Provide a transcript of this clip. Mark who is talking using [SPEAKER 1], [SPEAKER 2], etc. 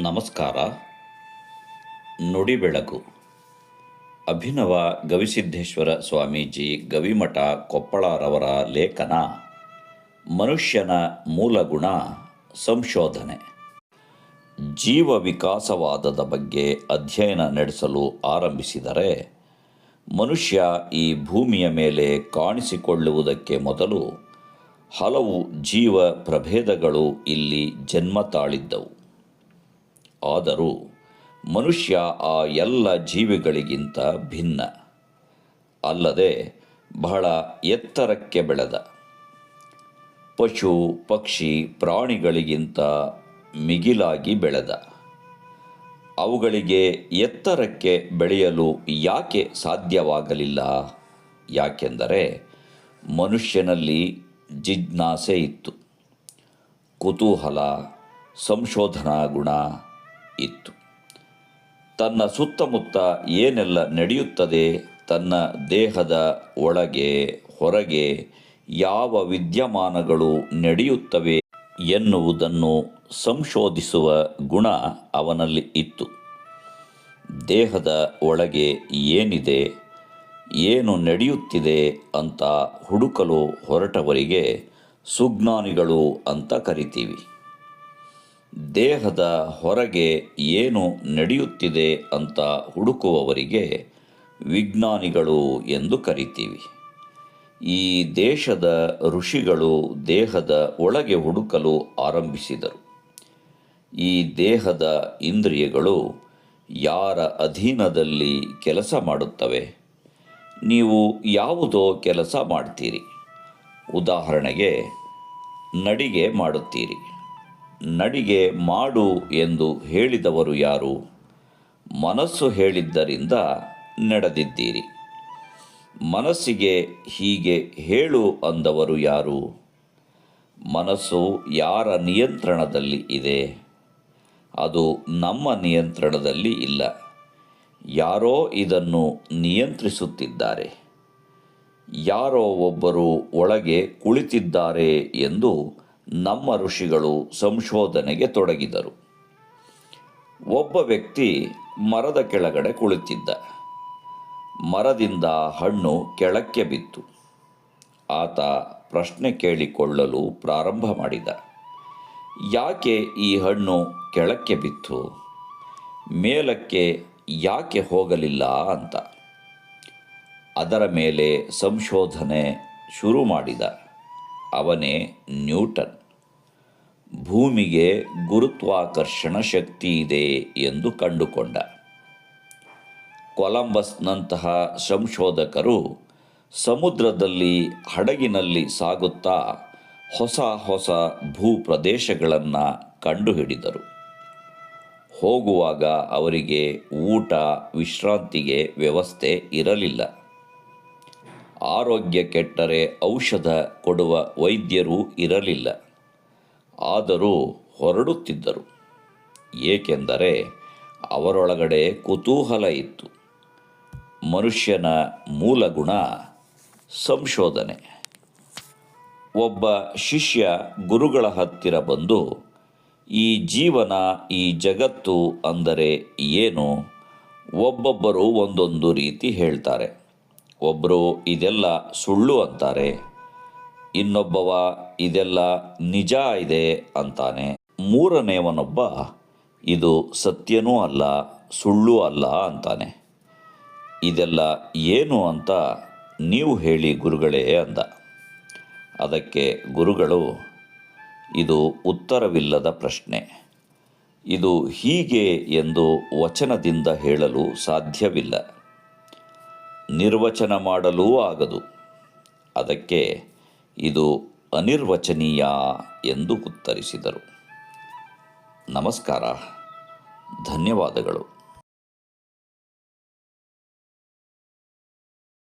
[SPEAKER 1] ನಮಸ್ಕಾರ. ನುಡಿ ಬೆಳಕು ಅಭಿನವ ಗವಿಸಿದ್ಧೇಶ್ವರ ಸ್ವಾಮೀಜಿ ಗವಿಮಠ ಕೊಪ್ಪಳರವರ ಲೇಖನ, ಮನುಷ್ಯನ ಮೂಲಗುಣ ಸಂಶೋಧನೆ. ಜೀವ ವಿಕಾಸವಾದದ ಬಗ್ಗೆ ಅಧ್ಯಯನ ನಡೆಸಲು ಆರಂಭಿಸಿದರೆ, ಮನುಷ್ಯ ಈ ಭೂಮಿಯ ಮೇಲೆ ಕಾಣಿಸಿಕೊಳ್ಳುವುದಕ್ಕೆ ಮೊದಲು ಹಲವು ಜೀವ ಪ್ರಭೇದಗಳು ಇಲ್ಲಿ ಜನ್ಮ ತಾಳಿದ್ದವು ಆದರೂ ಮನುಷ್ಯ ಆ ಎಲ್ಲ ಜೀವಿಗಳಿಗಿಂತ ಭಿನ್ನ, ಅಲ್ಲದೆ ಬಹಳ ಎತ್ತರಕ್ಕೆ ಬೆಳೆದ. ಪಶು, ಪಕ್ಷಿ, ಪ್ರಾಣಿಗಳಿಗಿಂತ ಮಿಗಿಲಾಗಿ ಬೆಳೆದ. ಅವುಗಳಿಗೆ ಎತ್ತರಕ್ಕೆ ಬೆಳೆಯಲು ಯಾಕೆ ಸಾಧ್ಯವಾಗಲಿಲ್ಲ? ಯಾಕೆಂದರೆ ಮನುಷ್ಯನಲ್ಲಿ ಜಿಜ್ಞಾಸೆ ಇತ್ತು. ಕುತೂಹಲ, ಸಂಶೋಧನಾ ಗುಣ ಇತ್ತು. ತನ್ನ ಸುತ್ತಮುತ್ತ ಏನೆಲ್ಲ ನಡೆಯುತ್ತದೆ ತನ್ನ ದೇಹದ ಒಳಗೆ, ಹೊರಗೆ ಯಾವ ವಿದ್ಯಮಾನಗಳು ನಡೆಯುತ್ತವೆ ಎನ್ನುವುದನ್ನು ಸಂಶೋಧಿಸುವ ಗುಣ ಅವನಲ್ಲಿ ಇತ್ತು. ದೇಹದ ಒಳಗೆ ಏನಿದೆ, ಏನು ನಡೆಯುತ್ತಿದೆ ಅಂತ ಹುಡುಕಲು ಹೊರಟವರಿಗೆ ಸುಜ್ಞಾನಿಗಳು ಅಂತ ಕರಿತೀವಿ. ದೇಹದ ಹೊರಗೆ ಏನು ನಡೆಯುತ್ತಿದೆ ಅಂತ ಹುಡುಕುವವರಿಗೆ ವಿಜ್ಞಾನಿಗಳು ಎಂದು ಕರಿತೀವಿ. ಈ ದೇಶದ ಋಷಿಗಳು ದೇಹದ ಒಳಗೆ ಹುಡುಕಲು ಆರಂಭಿಸಿದರು. ಈ ದೇಹದ ಇಂದ್ರಿಯಗಳು ಯಾರ ಅಧೀನದಲ್ಲಿ ಕೆಲಸ ಮಾಡುತ್ತವೆ? ನೀವು ಯಾವುದೋ ಕೆಲಸ ಮಾಡ್ತೀರಿ. ಉದಾಹರಣೆಗೆ, ನಡಿಗೆ ಮಾಡುತ್ತೀರಿ. ನಡಿಗೆ ಮಾಡು ಎಂದು ಹೇಳಿದವರು ಯಾರು? ಮನಸ್ಸು ಹೇಳಿದ್ದರಿಂದ ನಡೆದಿದ್ದೀರಿ. ಮನಸ್ಸಿಗೆ ಹೀಗೆ ಹೇಳು ಅಂದವರು ಯಾರು? ಮನಸ್ಸು ಯಾರ ನಿಯಂತ್ರಣದಲ್ಲಿ ಇದೆ? ಅದು ನಮ್ಮ ನಿಯಂತ್ರಣದಲ್ಲಿ ಇಲ್ಲ. ಯಾರೋ ಇದನ್ನು ನಿಯಂತ್ರಿಸುತ್ತಿದ್ದಾರೆ. ಯಾರೋ ಒಬ್ಬರು ಒಳಗೆ ಕುಳಿತಿದ್ದಾರೆ ಎಂದು ನಮ್ಮ ಋಷಿಗಳು ಸಂಶೋಧನೆಗೆ ತೊಡಗಿದರು. ಒಬ್ಬ ವ್ಯಕ್ತಿ ಮರದ ಕೆಳಗಡೆ ಕುಳಿತಿದ್ದ. ಮರದಿಂದ ಹಣ್ಣು ಕೆಳಕ್ಕೆ ಬಿತ್ತು. ಆತ ಪ್ರಶ್ನೆ ಕೇಳಿಕೊಳ್ಳಲು ಪ್ರಾರಂಭ ಮಾಡಿದ. ಯಾಕೆ ಈ ಹಣ್ಣು ಕೆಳಕ್ಕೆ ಬಿತ್ತು? ಮೇಲಕ್ಕೆ ಯಾಕೆ ಹೋಗಲಿಲ್ಲ ಅಂತ. ಅದರ ಮೇಲೆ ಸಂಶೋಧನೆ ಶುರು ಮಾಡಿದ. ಅವನೇ ನ್ಯೂಟನ್. ಭೂಮಿಗೆ ಗುರುತ್ವಾಕರ್ಷಣ ಶಕ್ತಿ ಇದೆ ಎಂದು ಕಂಡುಕೊಂಡ. ಕೊಲಂಬಸ್ನಂತಹ ಸಂಶೋಧಕರು ಸಮುದ್ರದಲ್ಲಿ ಹಡಗಿನಲ್ಲಿ ಸಾಗುತ್ತಾ ಹೊಸ ಹೊಸ ಭೂಪ್ರದೇಶಗಳನ್ನು ಕಂಡುಹಿಡಿದರು. ಹೋಗುವಾಗ ಅವರಿಗೆ ಊಟ, ವಿಶ್ರಾಂತಿಗೆ ವ್ಯವಸ್ಥೆ ಇರಲಿಲ್ಲ. ಆರೋಗ್ಯ ಕೆಟ್ಟರೆ ಔಷಧ ಕೊಡುವ ವೈದ್ಯರು ಇರಲಿಲ್ಲ. ಆದರೂ ಹೊರಡುತ್ತಿದ್ದರು. ಏಕೆಂದರೆ ಅವರೊಳಗಡೆ ಕುತೂಹಲ ಇತ್ತು. ಮನುಷ್ಯನ ಮೂಲ ಗುಣ ಸಂಶೋಧನೆ. ಒಬ್ಬ ಶಿಷ್ಯ ಗುರುಗಳ ಹತ್ತಿರ ಬಂದು, ಈ ಜೀವನ ಈ ಜಗತ್ತು ಅಂದರೆ ಏನು? ಒಬ್ಬೊಬ್ಬರು ಒಂದೊಂದು ರೀತಿ ಹೇಳ್ತಾರೆ. ಒಬ್ಬರು ಇದೆಲ್ಲ ಸುಳ್ಳು ಅಂತಾರೆ, ಇನ್ನೊಬ್ಬವ ಇದೆಲ್ಲ ನಿಜ ಇದೆ ಅಂತಾನೆ. ಮೂರನೆಯವನೊಬ್ಬ ಇದು ಸತ್ಯನೂ ಅಲ್ಲ, ಸುಳ್ಳು ಅಲ್ಲ ಅಂತಾನೆ. ಇದೆಲ್ಲ ಏನು ಅಂತ ನೀವು ಹೇಳಿ ಗುರುಗಳೇ ಅಂದ. ಅದಕ್ಕೆ ಗುರುಗಳು, ಇದು ಉತ್ತರವಿಲ್ಲದ ಪ್ರಶ್ನೆ. ಇದು ಹೀಗೆ ಎಂದು ವಚನದಿಂದ ಹೇಳಲು ಸಾಧ್ಯವಿಲ್ಲ. ನಿರ್ವಚನ ಮಾಡಲೂ ಆಗದು. ಅದಕ್ಕೆ ಇದು ಅನಿರ್ವಚನೀಯ ಎಂದು ಉತ್ತರಿಸಿದರು. ನಮಸ್ಕಾರ. ಧನ್ಯವಾದಗಳು.